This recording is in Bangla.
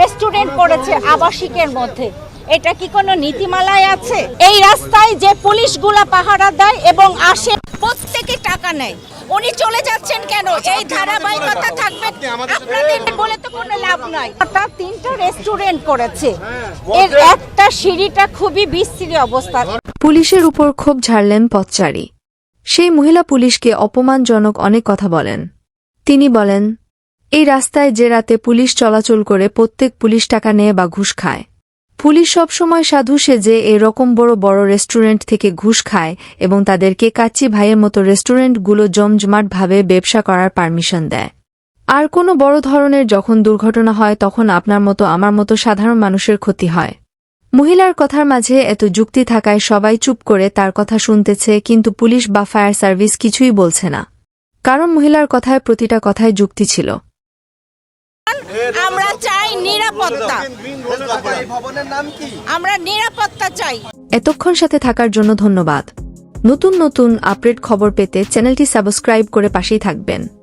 রেস্টুরেন্ট করেছে আবাসিকের মধ্যে। এটা কি কোনো নীতিমালায় আছে? এই রাস্তায় যে পুলিশগুলা পাহারা দেয় এবং আসে প্রত্যেকে টাকা নেয়। উনি চলে যাচ্ছেন কেন? এই ধারাবাহিকতা থাকবে। আপনাদের বলে তো কোনো লাভ নাই। তার তিনটা রেস্টুরেন্ট করেছে। এর একটা সিঁড়িটা খুবই বিশ্রী অবস্থা। পুলিশের উপর ক্ষোভ ঝাড়লেন পথচারী। সেই মহিলা পুলিশকে অপমানজনক অনেক কথা বলেন। তিনি বলেন এই রাস্তায় যে রাতে পুলিশ চলাচল করে প্রত্যেক পুলিশ টাকা নেয় বা ঘুষ খায়। পুলিশ সবসময় সাধু সেজে এরকম বড় বড় রেস্টুরেন্ট থেকে ঘুষ খায় এবং তাদেরকে কাচ্চি ভাইয়ের মতো রেস্টুরেন্টগুলো জমজমাটভাবে ব্যবসা করার পারমিশন দেয়। আর কোনো বড় ধরনের যখন দুর্ঘটনা হয় তখন আপনার মতো আমার মতো সাধারণ মানুষের ক্ষতি হয়। মহিলার কথার মাঝে এত যুক্তি থাকায় সবাই চুপ করে তার কথা শুনতেছে কিন্তু পুলিশ বা ফায়ার সার্ভিস কিছুই বলছে না। কারণ মহিলার কথায় প্রতিটা কথায় যুক্তি ছিল। আমরা চাই নিরাপত্তা। আমরা নিরাপত্তা চাই। এতক্ষণ সাথে থাকার জন্য ধন্যবাদ। নতুন নতুন আপডেট খবর পেতে চ্যানেলটি সাবস্ক্রাইব করে পাশেই থাকবেন।